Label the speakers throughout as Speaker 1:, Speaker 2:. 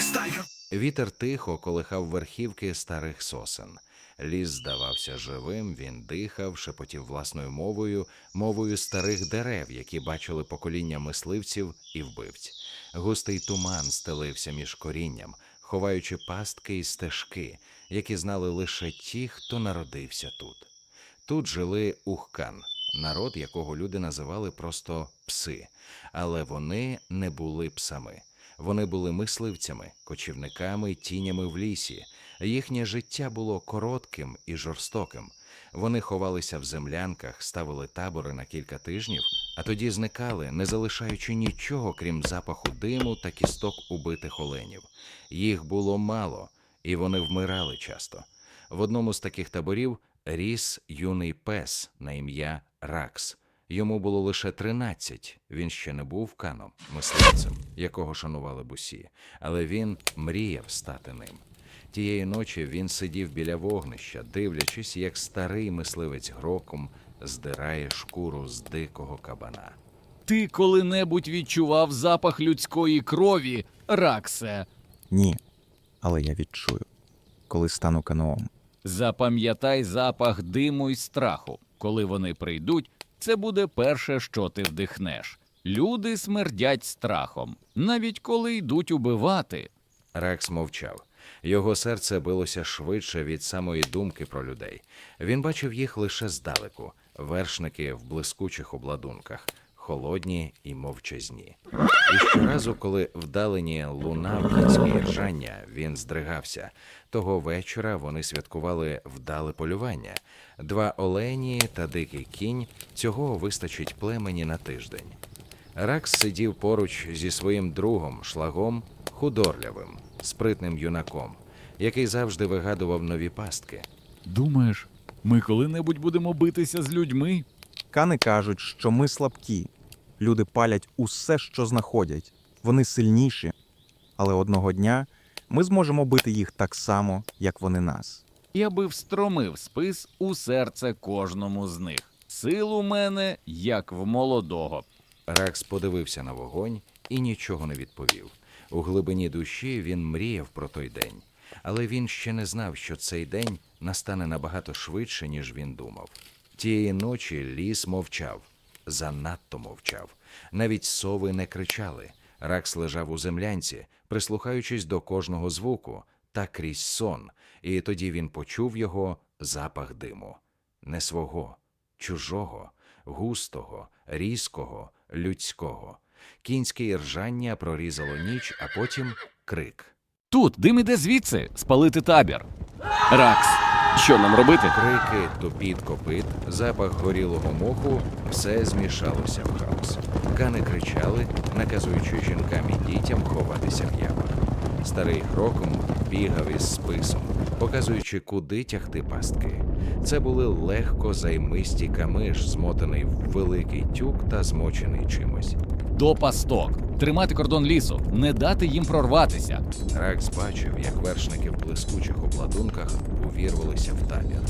Speaker 1: стань!
Speaker 2: Вітер тихо колихав верхівки старих сосен. Ліс здавався живим, він дихав, шепотів власною мовою, мовою старих дерев, які бачили покоління мисливців і вбивць. Густий туман стелився між корінням, ховаючи пастки і стежки, які знали лише ті, хто народився тут. Тут жили ухкан, народ, якого люди називали просто пси, але вони не були псами. Вони були мисливцями, кочівниками, тінями в лісі. Їхнє життя було коротким і жорстоким. Вони ховалися в землянках, ставили табори на кілька тижнів, а тоді зникали, не залишаючи нічого, крім запаху диму та кісток убитих оленів. Їх було мало, і вони вмирали часто. В одному з таких таборів ріс юний пес на ім'я Ракс. Йому було лише 13, він ще не був каном, мисливцем, якого шанували б усі, але він мріяв стати ним. Тієї ночі він сидів біля вогнища, дивлячись, як старий мисливець гроком здирає шкуру з дикого кабана.
Speaker 3: Ти коли-небудь відчував запах людської крові, Раксе.
Speaker 4: Ні. Але я відчую, коли стану каноом.
Speaker 3: Запам'ятай запах диму й страху. Коли вони прийдуть, це буде перше, що ти вдихнеш. Люди смердять страхом, навіть коли йдуть убивати.
Speaker 2: Рекс мовчав. Його серце билося швидше від самої думки про людей. Він бачив їх лише здалеку, вершники в блискучих обладунках, холодні і мовчазні. І щоразу, коли вдалені лунав кінське ржання, він здригався. Того вечора вони святкували вдале полювання. Два олені та дикий кінь цього вистачить племені на тиждень. Ракс сидів поруч зі своїм другом, шлагом, худорлявим, спритним юнаком, який завжди вигадував нові пастки.
Speaker 3: Думаєш, ми коли-небудь будемо битися з людьми?
Speaker 4: Кани кажуть, що ми слабкі. Люди палять усе, що знаходять. Вони сильніші. Але одного дня ми зможемо бити їх так само, як вони нас.
Speaker 3: Я би встромив спис у серце кожному з них. Сил у мене, як в молодого.
Speaker 2: Ракс подивився на вогонь і нічого не відповів. У глибині душі він мріяв про той день, але він ще не знав, що цей день настане набагато швидше, ніж він думав. Тієї ночі ліс мовчав, занадто мовчав. Навіть сови не кричали. Ракс лежав у землянці, прислухаючись до кожного звуку та крізь сон, і тоді він почув його запах диму. Не свого, чужого, густого, різкого, людського. Кінське ржання прорізало ніч, а потім крик.
Speaker 3: Тут дим іде звідси, спалити табір. Ракс, що нам робити?
Speaker 2: Крики, тупіт копит, запах горілого моху все змішалося в хаос. Кани кричали, наказуючи жінкам і дітям ховатися в ямах. Старий кроком бігав із списом, показуючи, куди тягти пастки. Це були легко займисті камиш, змотаний в великий тюк та змочений чимось.
Speaker 3: До пасток. Тримати кордон лісу, не дати їм прорватися.
Speaker 2: Ракс бачив, як вершники в блискучих обладунках увірвалися в табір.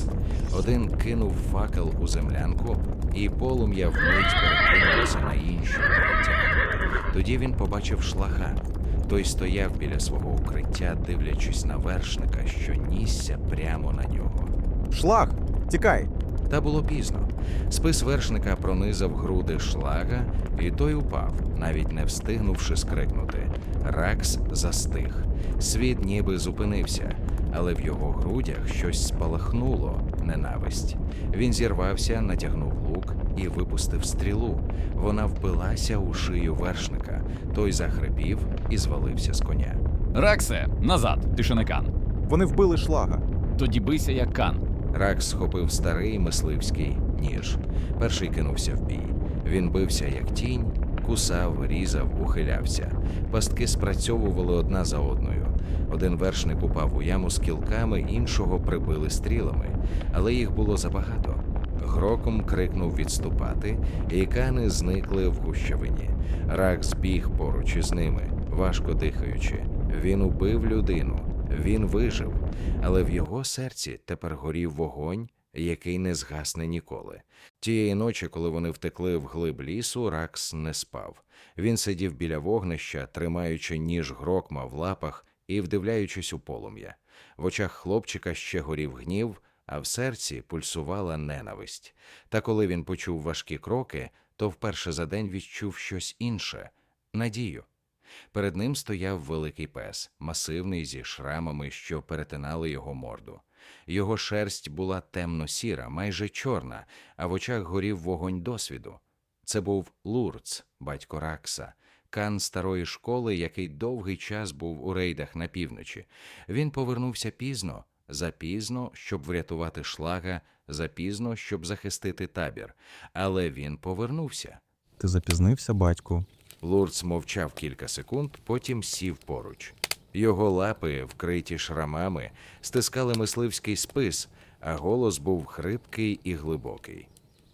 Speaker 2: Один кинув факел у землянку, і полум'я вмить перекинулося на інші укриття. Тоді він побачив шлага. Той стояв біля свого укриття, дивлячись на вершника, що нісся прямо на нього.
Speaker 4: Шлаг! Тікай!
Speaker 2: Та було пізно. Спис вершника пронизав груди шлага, і той упав, навіть не встигнувши скрикнути. Ракс застиг. Світ ніби зупинився, але в його грудях щось спалахнуло ненависть. Він зірвався, натягнув лук і випустив стрілу. Вона впилася у шию вершника. Той захрипів і звалився з коня.
Speaker 3: Раксе, назад, ти ще не кан.
Speaker 4: Вони вбили шлага.
Speaker 3: Тоді бийся як кан.
Speaker 2: Ракс схопив старий мисливський ніж. Перший кинувся в бій. Він бився як тінь, кусав, різав, ухилявся. Пастки спрацьовували одна за одною. Один вершник упав у яму з кілками, іншого прибили стрілами, але їх було забагато. Гроком крикнув відступати, і кани зникли в гущавині. Ракс біг поруч із ними, важко дихаючи. Він убив людину, він вижив, але в його серці тепер горів вогонь, який не згасне ніколи. Тієї ночі, коли вони втекли в глиб лісу, Ракс не спав. Він сидів біля вогнища, тримаючи ніж грокма в лапах і вдивляючись у полум'я. В очах хлопчика ще горів гнів, а в серці пульсувала ненависть. Та коли він почув важкі кроки, то вперше за день відчув щось інше надію. Перед ним стояв великий пес, масивний зі шрамами, що перетинали його морду. Його шерсть була темно-сіра, майже чорна, а в очах горів вогонь досвіду. Це був Лурц, батько Ракса, кан старої школи, який довгий час був у рейдах на півночі. Він повернувся пізно, запізно, щоб врятувати шлага, запізно, щоб захистити табір. Але він повернувся.
Speaker 4: Ти запізнився, батьку.
Speaker 2: Лурц мовчав кілька секунд, потім сів поруч. Його лапи, вкриті шрамами, стискали мисливський спис, а голос був хрипкий і глибокий.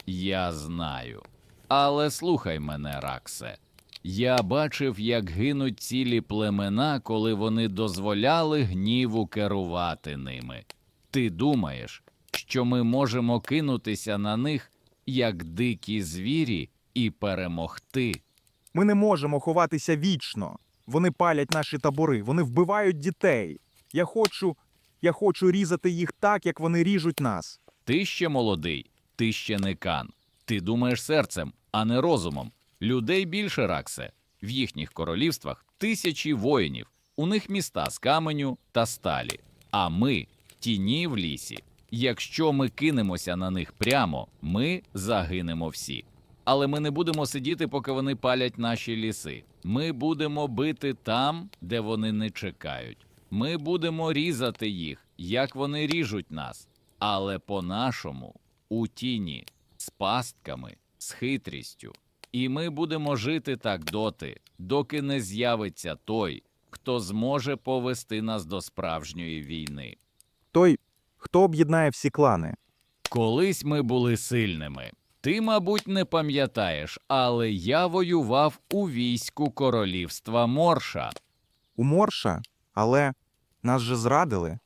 Speaker 3: Я знаю. Але слухай мене, Раксе. Я бачив, як гинуть цілі племена, коли вони дозволяли гніву керувати ними. Ти думаєш, що ми можемо кинутися на них, як дикі звірі, і перемогти?
Speaker 4: Ми не можемо ховатися вічно. Вони палять наші табори, вони вбивають дітей. Я хочу. Я хочу різати їх так, як вони ріжуть нас.
Speaker 3: Ти ще молодий, ти ще не кан. Ти думаєш серцем, а не розумом. Людей більше раксе. В їхніх королівствах тисячі воїнів, у них міста з каменю та сталі. А ми тіні в лісі. Якщо ми кинемося на них прямо, ми загинемо всі. Але ми не будемо сидіти, поки вони палять наші ліси. Ми будемо бити там, де вони не чекають. Ми будемо різати їх, як вони ріжуть нас, але по-нашому, у тіні, з пастками, з хитрістю. І ми будемо жити так доти, доки не з'явиться той, хто зможе повести нас до справжньої війни.
Speaker 4: Той, хто об'єднає всі клани.
Speaker 3: Колись ми були сильними. Ти, мабуть, не пам'ятаєш, але я воював у війську королівства Морша.
Speaker 4: У Морша, але нас же зрадили.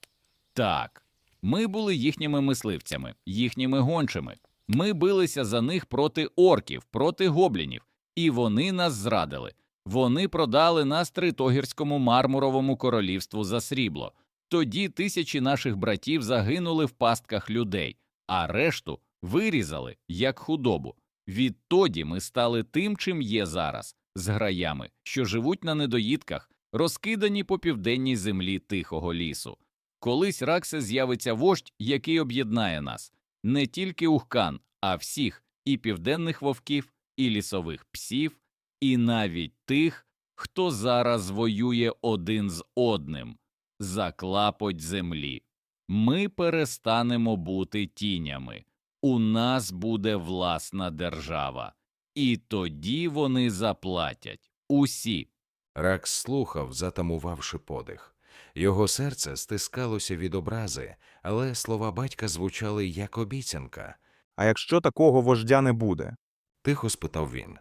Speaker 3: Так, ми були їхніми мисливцями, їхніми гончими. Ми билися за них проти орків, проти гоблінів, і вони нас зрадили. Вони продали нас Тритогірському мармуровому королівству за срібло. Тоді тисячі наших братів загинули в пастках людей, а решту вирізали як худобу. Відтоді ми стали тим, чим є зараз, зграями, що живуть на недоїдках, розкидані по південній землі тихого лісу. Колись Раксе з'явиться вождь, який об'єднає нас не тільки ухкан, а всіх і південних вовків, і лісових псів, і навіть тих, хто зараз воює один з одним за клапоть землі. Ми перестанемо бути тінями. У нас буде власна держава, і тоді вони заплатять усі.
Speaker 2: Ракс слухав, затамувавши подих. Його серце стискалося від образи, але слова батька звучали як обіцянка.
Speaker 4: А якщо такого вождя не буде?
Speaker 2: Тихо спитав він.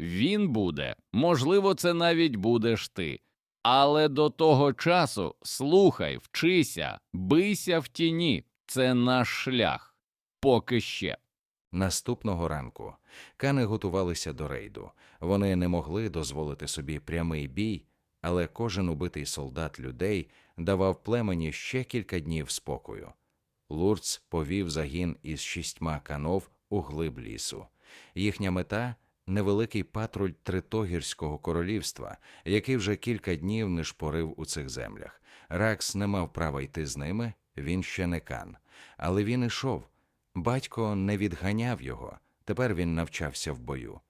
Speaker 3: Він буде, можливо, це навіть будеш ти. Але до того часу слухай, вчися, бийся в тіні. Це наш шлях. Поки ще.
Speaker 2: Наступного ранку кани готувалися до рейду. Вони не могли дозволити собі прямий бій, але кожен убитий солдат людей давав племені ще кілька днів спокою. Лурц повів загін із шістьма канов у глиб лісу. Їхня мета невеликий патруль Тритогірського королівства, який вже кілька днів не шпорив у цих землях. Ракс не мав права йти з ними, він ще не кан. Але він ішов. Батько не відганяв його, тепер він навчався в бою.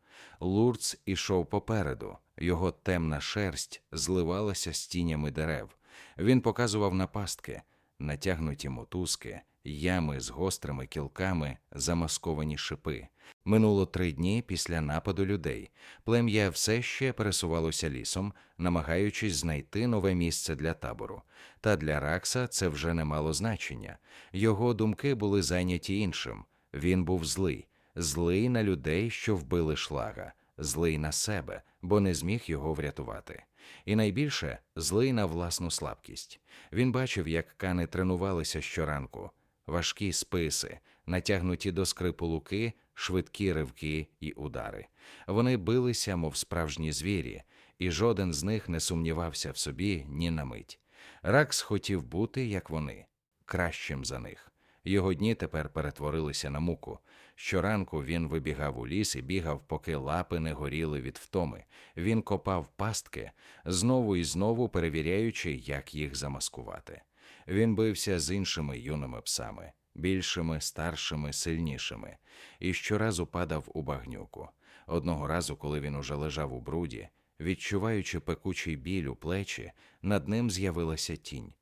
Speaker 2: Лурц ішов попереду, його темна шерсть зливалася з тінями дерев. Він показував напастки, натягнуті мотузки, ями з гострими кілками, замасковані шипи. Минуло три дні після нападу людей. Плем'я все ще пересувалося лісом, намагаючись знайти нове місце для табору. Та для Ракса це вже не мало значення. Його думки були зайняті іншим. Він був злий, злий на людей, що вбили шлага, злий на себе, бо не зміг його врятувати. І найбільше злий на власну слабкість. Він бачив, як кани тренувалися щоранку. Важкі списи, натягнуті до скрипу луки, швидкі ривки і удари. Вони билися, мов справжні звірі, і жоден з них не сумнівався в собі ні на мить. Ракс хотів бути, як вони, кращим за них. Його дні тепер перетворилися на муку. Щоранку він вибігав у ліс і бігав, поки лапи не горіли від втоми. Він копав пастки, знову і знову перевіряючи, як їх замаскувати. Він бився з іншими юними псами, більшими, старшими, сильнішими, і щоразу падав у багнюку. Одного разу, коли він уже лежав у бруді, відчуваючи пекучий біль у плечі, над ним з'явилася тінь.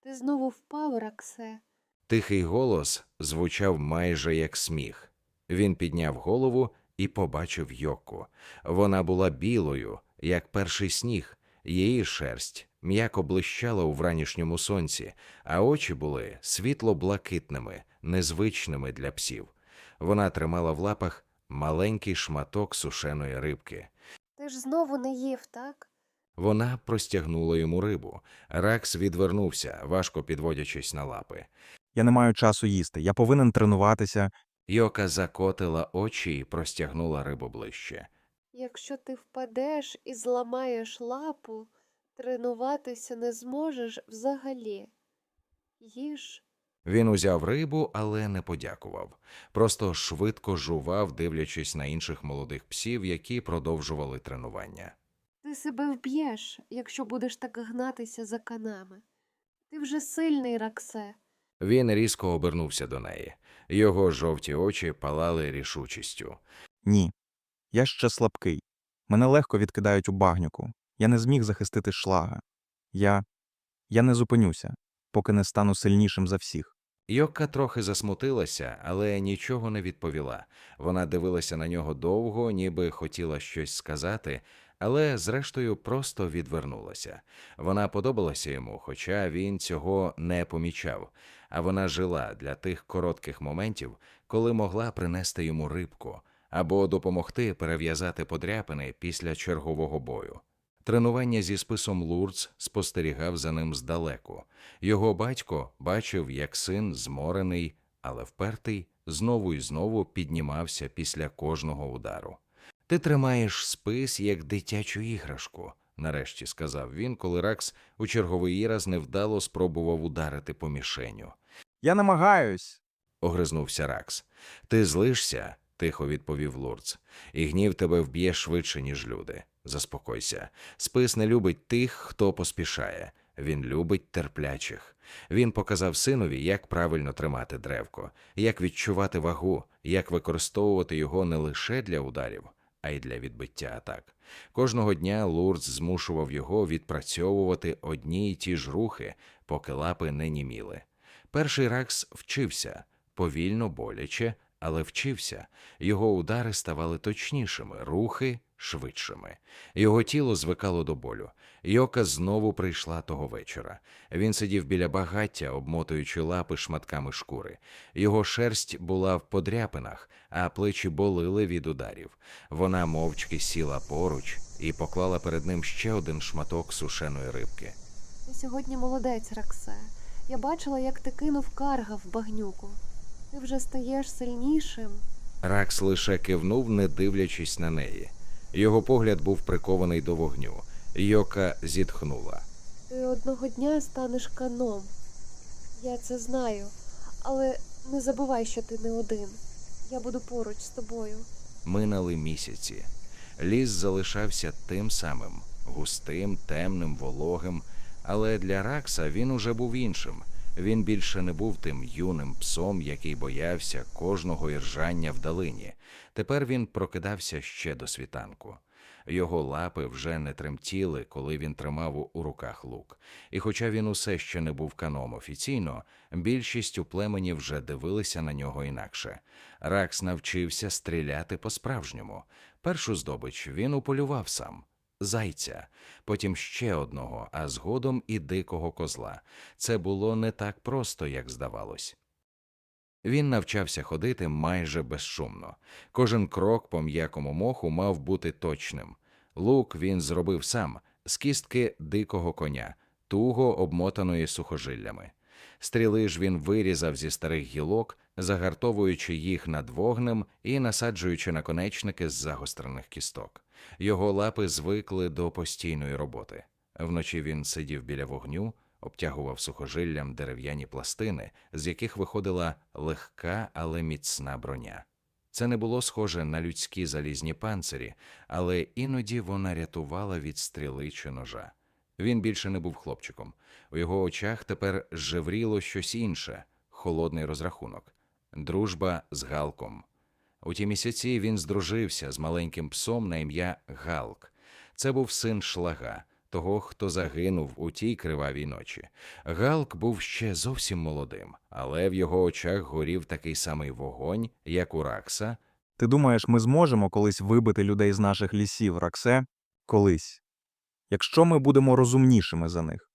Speaker 1: Ти знову впав, Раксе.
Speaker 2: Тихий голос звучав майже як сміх. Він підняв голову і побачив Йоку. Вона була білою, як перший сніг. Її шерсть м'яко блищала у вранішньому сонці, а очі були світло-блакитними, незвичними для псів. Вона тримала в лапах маленький шматок сушеної рибки.
Speaker 1: Ти ж знову не їв, так?
Speaker 2: Вона простягнула йому рибу. Ракс відвернувся, важко підводячись на лапи.
Speaker 4: Я не маю часу їсти. Я повинен тренуватися.
Speaker 2: Йока закотила очі і простягнула рибу ближче.
Speaker 1: Якщо ти впадеш і зламаєш лапу, тренуватися не зможеш взагалі. Їж.
Speaker 2: Він узяв рибу, але не подякував. Просто швидко жував, дивлячись на інших молодих псів, які продовжували тренування.
Speaker 1: Ти себе вб'єш, якщо будеш так гнатися за канами. Ти вже сильний, Раксе.
Speaker 2: Він різко обернувся до неї. Його жовті очі палали рішучістю.
Speaker 4: Ні. Я ще слабкий. Мене легко відкидають у багнюку. Я не зміг захистити шлага. Я. Я не зупинюся, поки не стану сильнішим за всіх.
Speaker 2: Йокка трохи засмутилася, але нічого не відповіла. Вона дивилася на нього довго, ніби хотіла щось сказати, але зрештою просто відвернулася. Вона подобалася йому, хоча він цього не помічав. А вона жила для тих коротких моментів, коли могла принести йому рибку або допомогти перев'язати подряпини після чергового бою. Тренування зі списом Лурц спостерігав за ним здалеку. Його батько бачив, як син, зморений, але впертий, знову і знову піднімався після кожного удару. Ти тримаєш спис як дитячу іграшку, нарешті сказав він, коли Ракс у черговий раз невдало спробував ударити по мішеню.
Speaker 4: Я намагаюсь.
Speaker 2: Огризнувся Ракс. Ти злишся, тихо відповів Лурц, і гнів тебе вб'є швидше, ніж люди. Заспокойся. Спис не любить тих, хто поспішає. Він любить терплячих. Він показав синові, як правильно тримати древко, як відчувати вагу, як використовувати його не лише для ударів, а й для відбиття атак. Кожного дня Лурц змушував його відпрацьовувати одні й ті ж рухи, поки лапи не німіли. Перший Ракс вчився повільно, боляче, але вчився. Його удари ставали точнішими, рухи швидшими. Його тіло звикало до болю. Йока знову прийшла того вечора. Він сидів біля багаття, обмотуючи лапи шматками шкури. Його шерсть була в подряпинах, а плечі болили від ударів. Вона мовчки сіла поруч і поклала перед ним ще один шматок сушеної рибки.
Speaker 1: Сьогодні молодець, Раксе. Я бачила, як ти кинув карга в багнюку. Ти вже стаєш сильнішим.
Speaker 2: Ракс лише кивнув, не дивлячись на неї. Його погляд був прикований до вогню. Йока зітхнула.
Speaker 1: Ти одного дня станеш каном. Я це знаю. Але не забувай, що ти не один. Я буду поруч з тобою.
Speaker 2: Минали місяці. Ліс залишався тим самим густим, темним, вологим. Але для Ракса він уже був іншим. Він більше не був тим юним псом, який боявся кожного іржання в долині. Тепер він прокидався ще до світанку. Його лапи вже не тремтіли, коли він тримав у руках лук. І хоча він усе ще не був каном офіційно, більшість у племені вже дивилися на нього інакше. Ракс навчився стріляти по-справжньому. Першу здобич він уполював сам зайця, потім ще одного, а згодом і дикого козла. Це було не так просто, як здавалось. Він навчався ходити майже безшумно. Кожен крок по м'якому моху мав бути точним. Лук він зробив сам з кістки дикого коня, туго обмотаної сухожиллями. Стріли ж він вирізав зі старих гілок, загартовуючи їх над вогнем і насаджуючи наконечники з загострених кісток. Його лапи звикли до постійної роботи. Вночі він сидів біля вогню, обтягував сухожиллям дерев'яні пластини, з яких виходила легка, але міцна броня. Це не було схоже на людські залізні панцирі, але іноді вона рятувала від стріли чи ножа. Він більше не був хлопчиком. У його очах тепер жевріло щось інше холодний розрахунок, дружба з Галком. У ті місяці він здружився з маленьким псом на ім'я Галк. Це був син шлага, того, хто загинув у тій кривавій ночі. Галк був ще зовсім молодим, але в його очах горів такий самий вогонь, як у Ракса,
Speaker 4: Ти думаєш, ми зможемо колись вибити людей з наших лісів, Раксе? Колись. Якщо ми будемо розумнішими за них.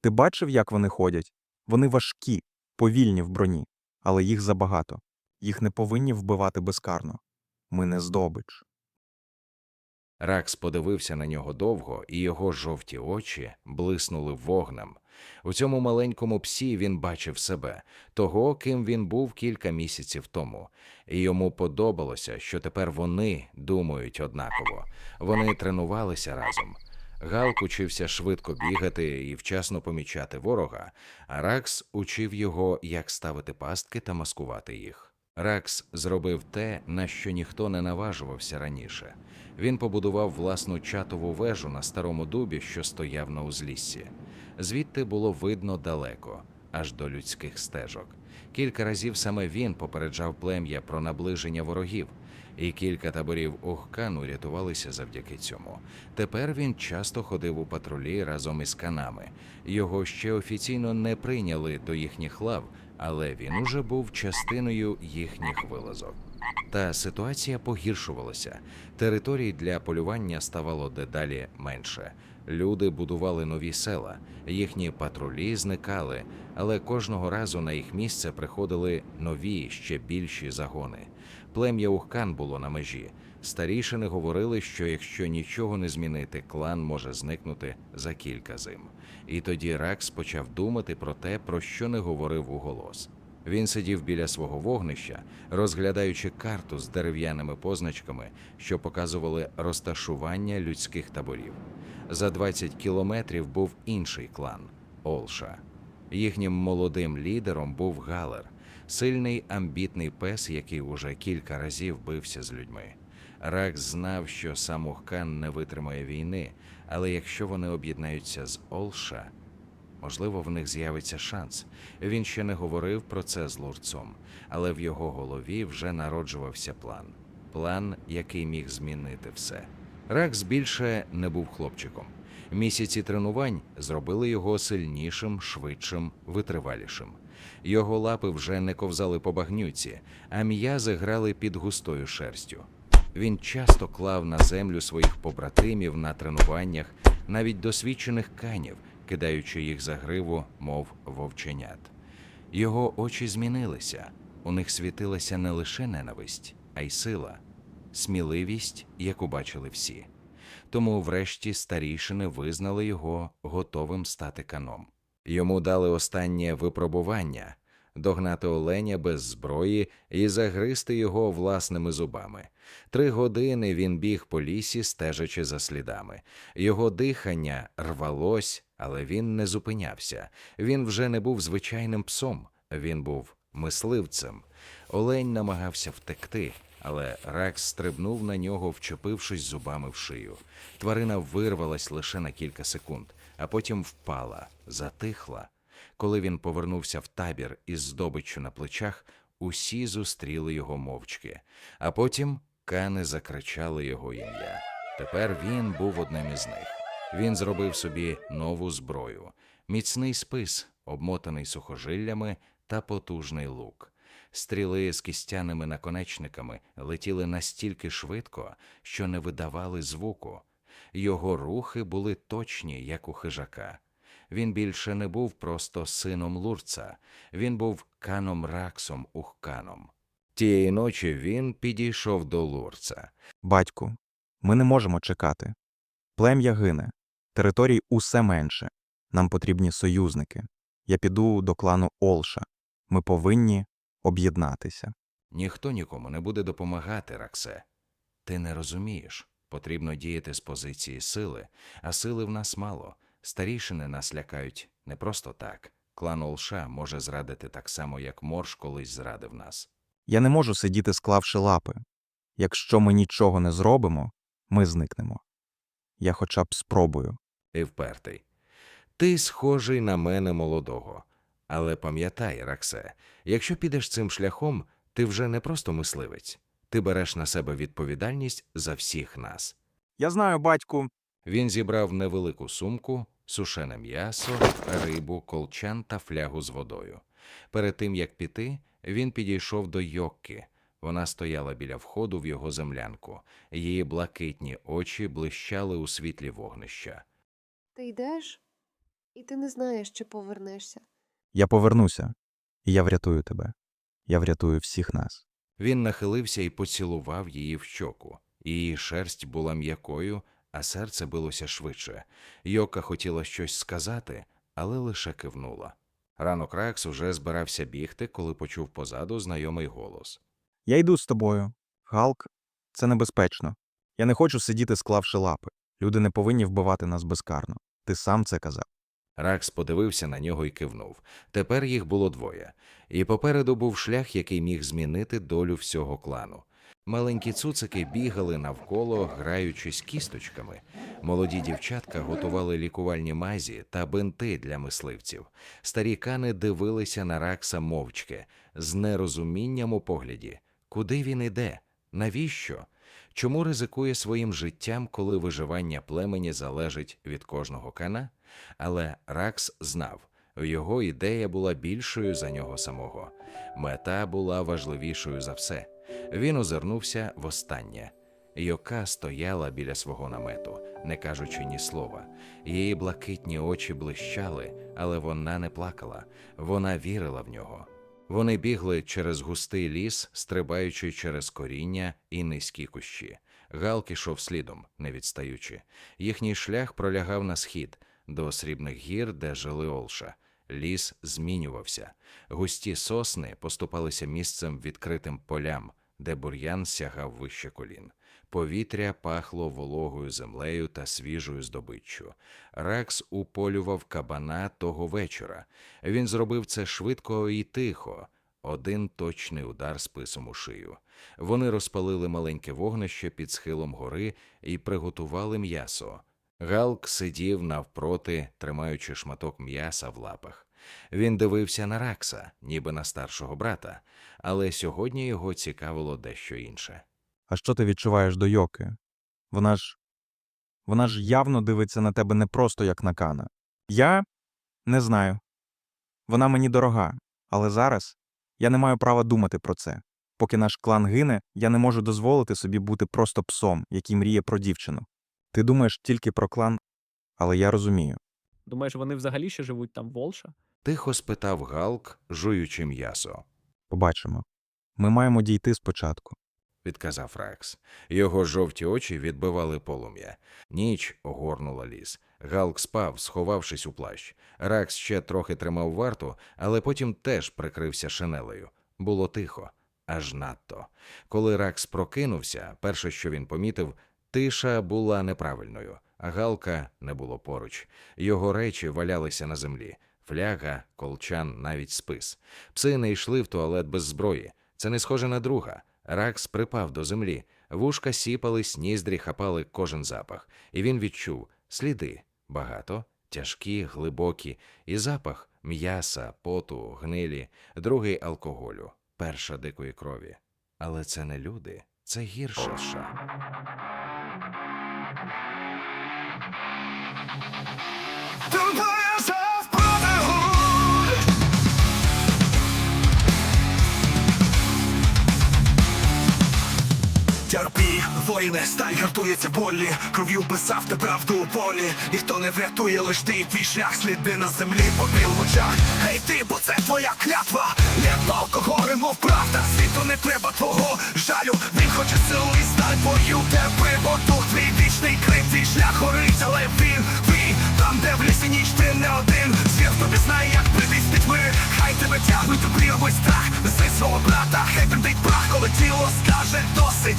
Speaker 4: Ти бачив, як вони ходять? Вони важкі, повільні в броні, але їх забагато. Їх не повинні вбивати безкарно. Ми не здобич.
Speaker 2: Ракс подивився на нього довго, і його жовті очі блиснули вогнем. У цьому маленькому псі він бачив себе, того, ким він був кілька місяців тому, і йому подобалося, що тепер вони думають однаково. Вони тренувалися разом. Галк учився швидко бігати і вчасно помічати ворога, а Ракс учив його, як ставити пастки та маскувати їх. Ракс зробив те, на що ніхто не наважувався раніше. Він побудував власну чатову вежу на старому дубі, що стояв на узліссі. Звідти було видно далеко, аж до людських стежок. Кілька разів саме він попереджав плем'я про наближення ворогів, і кілька таборів Охкану рятувалися завдяки цьому. Тепер він часто ходив у патрулі разом із канами. Його ще офіційно не прийняли до їхніх лав, але він уже був частиною їхніх вилазок. Та ситуація погіршувалася. Територій для полювання ставало дедалі менше. Люди будували нові села, їхні патрулі зникали, але кожного разу на їх місце приходили нові, ще більші загони. Плем'я Ухкан було на межі. Старішини говорили, що якщо нічого не змінити, клан може зникнути за кілька зим. І тоді Ракс почав думати про те, про що не говорив уголос. Він сидів біля свого вогнища, розглядаючи карту з дерев'яними позначками, що показували розташування людських таборів. За 20 кілометрів був інший клан Олша. Їхнім молодим лідером був Галер, сильний амбітний пес, який уже кілька разів бився з людьми. Ракс знав, що сам Ухкан не витримає війни, але якщо вони об'єднаються з Олша, Можливо, в них з'явиться шанс. Він ще не говорив про це з лурцом, але в його голові вже народжувався план. План, який міг змінити все. Ракс більше не був хлопчиком. Місяці тренувань зробили його сильнішим, швидшим, витривалішим. Його лапи вже не ковзали по багнюці, а м'язи грали під густою шерстю. Він часто клав на землю своїх побратимів на тренуваннях, навіть досвідчених канів, кидаючи їх за гриву, мов вовченят. Його очі змінилися. У них світилася не лише ненависть, а й сила, сміливість, яку бачили всі. Тому, врешті, старішини визнали його готовим стати каном. Йому дали останнє випробування догнати оленя без зброї і загризти його власними зубами. Три години він біг по лісі, стежачи за слідами. Його дихання рвалось, але він не зупинявся. Він вже не був звичайним псом, він був мисливцем. Олень намагався втекти, але Ракс стрибнув на нього, вчепившись зубами в шию. Тварина вирвалась лише на кілька секунд, а потім впала, затихла. Коли він повернувся в табір із здобиччю на плечах, усі зустріли його мовчки, а потім кани закричали його ім'я. Тепер він був одним із них. Він зробив собі нову зброю, міцний спис, обмотаний сухожиллями та потужний лук. Стріли з кістяними наконечниками летіли настільки швидко, що не видавали звуку. Його рухи були точні, як у хижака. Він більше не був просто сином Лурца, він був каном Раксом Ухканом. Тієї ночі він підійшов до Лурца.
Speaker 4: Батьку, ми не можемо чекати. Плем'я гине, територій усе менше. Нам потрібні союзники. Я піду до клану Олша. Ми повинні об'єднатися.
Speaker 2: Ніхто нікому не буде допомагати, Раксе. Ти не розумієш. Потрібно діяти з позиції сили, а сили в нас мало. Старішини нас лякають не просто так. Клан Олша може зрадити так само, як Морш колись зрадив нас.
Speaker 4: Я не можу сидіти, склавши лапи. Якщо ми нічого не зробимо, ми зникнемо. Я хоча б спробую.
Speaker 2: І впертий. Ти схожий на мене молодого. Але пам'ятай, Раксе, якщо підеш цим шляхом, ти вже не просто мисливець. Ти береш на себе відповідальність за всіх нас.
Speaker 4: Я знаю, батьку.
Speaker 2: Він зібрав невелику сумку, сушене м'ясо, рибу, колчан та флягу з водою. Перед тим як піти, він підійшов до Йокки. Вона стояла біля входу в його землянку. Її блакитні очі блищали у світлі вогнища.
Speaker 1: Ти йдеш, і ти не знаєш, чи повернешся.
Speaker 4: Я повернуся, і я врятую тебе. Я врятую всіх нас.
Speaker 2: Він нахилився і поцілував її в щоку. Її шерсть була м'якою, а серце билося швидше. Йока хотіла щось сказати, але лише кивнула. Ранок Ракс уже збирався бігти, коли почув позаду знайомий голос.
Speaker 4: Я йду з тобою. Галк, це небезпечно. Я не хочу сидіти, склавши лапи. Люди не повинні вбивати нас безкарно. Ти сам це казав.
Speaker 2: Ракс подивився на нього і кивнув. Тепер їх було двоє, і попереду був шлях, який міг змінити долю всього клану. Маленькі цуцики бігали навколо, граючись кісточками. Молоді дівчатка готували лікувальні мазі та бинти для мисливців. Старі кани дивилися на Ракса мовчки, з нерозумінням у погляді. Куди він іде? Навіщо? Чому ризикує своїм життям, коли виживання племені залежить від кожного кана? Але Ракс знав, його ідея була більшою за нього самого. Мета була важливішою за все. Він озирнувся востаннє. Йока стояла біля свого намету, не кажучи ні слова. Її блакитні очі блищали, але вона не плакала. Вона вірила в нього. Вони бігли через густий ліс, стрибаючи через коріння і низькі кущі. Галк ішов слідом, не відстаючи. Їхній шлях пролягав на схід до срібних гір, де жили Олша. Ліс змінювався. Густі сосни поступалися місцем відкритим полям, де бур'ян сягав вище колін. Повітря пахло вологою землею та свіжою здобиччю. Ракс уполював кабана того вечора. Він зробив це швидко і тихо. Один точний удар списом у шию. Вони розпалили маленьке вогнище під схилом гори і приготували м'ясо. Галк сидів навпроти, тримаючи шматок м'яса в лапах. Він дивився на Ракса, ніби на старшого брата, але сьогодні його цікавило дещо інше.
Speaker 4: А що ти відчуваєш до Йоки? Вона ж. Вона ж явно дивиться на тебе не просто як на кана. Я не знаю. Вона мені дорога, але зараз я не маю права думати про це. Поки наш клан гине, я не можу дозволити собі бути просто псом, який мріє про дівчину. Ти думаєш тільки про клан, але я розумію.
Speaker 5: Думаєш, вони взагалі ще живуть там Волша?
Speaker 2: Тихо спитав Галк, жуючи м'ясо.
Speaker 4: Побачимо. Ми маємо дійти спочатку.
Speaker 2: Відказав Ракс. Його жовті очі відбивали полум'я. Ніч огорнула ліс. Галк спав, сховавшись у плащ. Ракс ще трохи тримав варту, але потім теж прикрився шинелею. Було тихо, аж надто. Коли Ракс прокинувся, перше, що він помітив, тиша була неправильною, а Галка не було поруч. Його речі валялися на землі. Фляга, колчан, навіть спис. Пси не йшли в туалет без зброї. Це не схоже на друга. Ракс припав до землі, вушка сіпались, ніздрі хапали кожен запах, і він відчув сліди багато, тяжкі, глибокі, і запах м'яса, поту, гнилі, другий алкоголю, перша дикої крові. Але це не люди, це гірше.
Speaker 6: Терпі, воїне, сталь гартується болі, кров'ю писав ти правду у полі. Ніхто не врятує, лиш ти і твій шлях, сліди на землі, попіл в очах. Гей ти, бо це твоя клятва. Не алкоголь, мов правда. Світу не треба твого жалю. Він хоче силу і сталь бою тебе, бо дух твій вічний крик, твій шлях горить, але він, він, там, де в лісі ніч ти не один. Звір тобі знає, як прийти тьми, хай тебе тягнуть у прірвий страх, неси свого брата, хай бендить прах, коли тіло скаже досить.